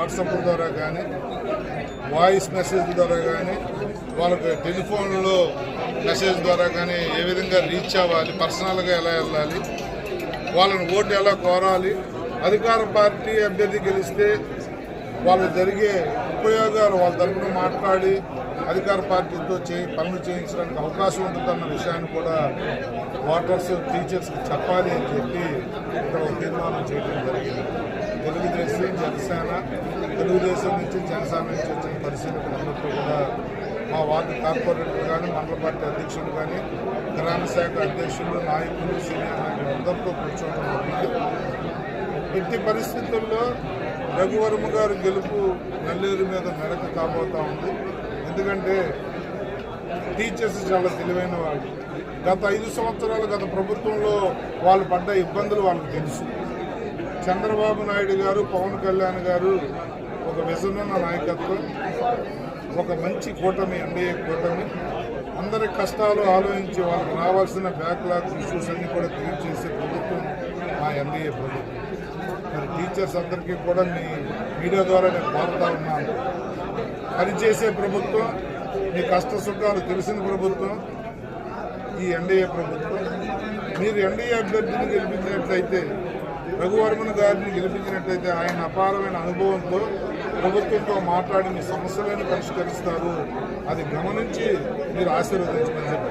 WhatsApp ద్వారా కానీ voice message ద్వారా కానీ వాళ్ళకి టెలిఫోన్లో మెసేజ్ ద్వారా కానీ ఏ విధంగా రీచ్ అవ్వాలి పర్సనల్గా ఎలా వెళ్ళాలి వాళ్ళని ఓటు ఎలా కోరాలి అధికార పార్టీ అభ్యర్థి గెలిస్తే వాళ్ళు జరిగే ఉపయోగాలు వాళ్ళ తరఫున మాట్లాడి అధికార పార్టీతో చే పనులు చేయించడానికి అవకాశం ఉంటుందన్న విషయాన్ని కూడా ఓటర్స్ టీచర్స్కి చెప్పాలి అని చెప్పి ఇక్కడ తీర్మానం చేయడం జరిగింది తెలుగుదేశం జనసేన తెలుగుదేశం నుంచి జనసేన నుంచి వచ్చిన పరిశీలకులందరితో కూడా మా వార్డు కార్పొరేటర్ కానీ మండల పార్టీ అధ్యక్షులు కానీ గ్రామ శాఖ అధ్యక్షులు నాయకులు సీనియర్ నాయకులు అందరితో కూర్చోవడం జరిగింది ఎట్టి పరిస్థితుల్లో రఘువర్మ గారు గెలుపు నల్లేరు మీద మెడకు కాబోతా ఉంది. ఎందుకంటే టీచర్స్ చాలా తెలివైన వాళ్ళు. గత ఐదు సంవత్సరాలు గత ప్రభుత్వంలో వాళ్ళు పడ్డ ఇబ్బందులు వాళ్ళకి తెలుసు. చంద్రబాబు నాయుడు గారు పవన్ కళ్యాణ్ గారు ఒక నాయకత్వం ఒక మంచి కూటమి ఎన్డీఏ కూటమి అందరి కష్టాలు ఆలోచించి వాళ్ళకి రావాల్సిన బ్యాక్లాగ్ ఇష్యూస్ అన్ని కూడా క్లియర్ చేసే ప్రభుత్వం మా ఎన్డీఏ ప్రభుత్వం. మరి టీచర్స్ అందరికీ కూడా మీ మీడియా ద్వారా నేను కోరుతా ఉన్నాను. పనిచేసే ప్రభుత్వం మీ కష్ట సుఖాలు తెలిసిన ప్రభుత్వం ఈ ఎన్డీఏ ప్రభుత్వం. మీరు ఎన్డీఏ అభ్యర్థిని గెలిపించినట్లయితే రఘువర్మన్ గారిని గెలిపించినట్లయితే ఆయన అపారమైన అనుభవంతో ప్రభుత్వంతో మాట్లాడి మీ సమస్యలను పరిష్కరిస్తారు. అది గమనించి మీరు ఆశీర్వదించమని చెప్పి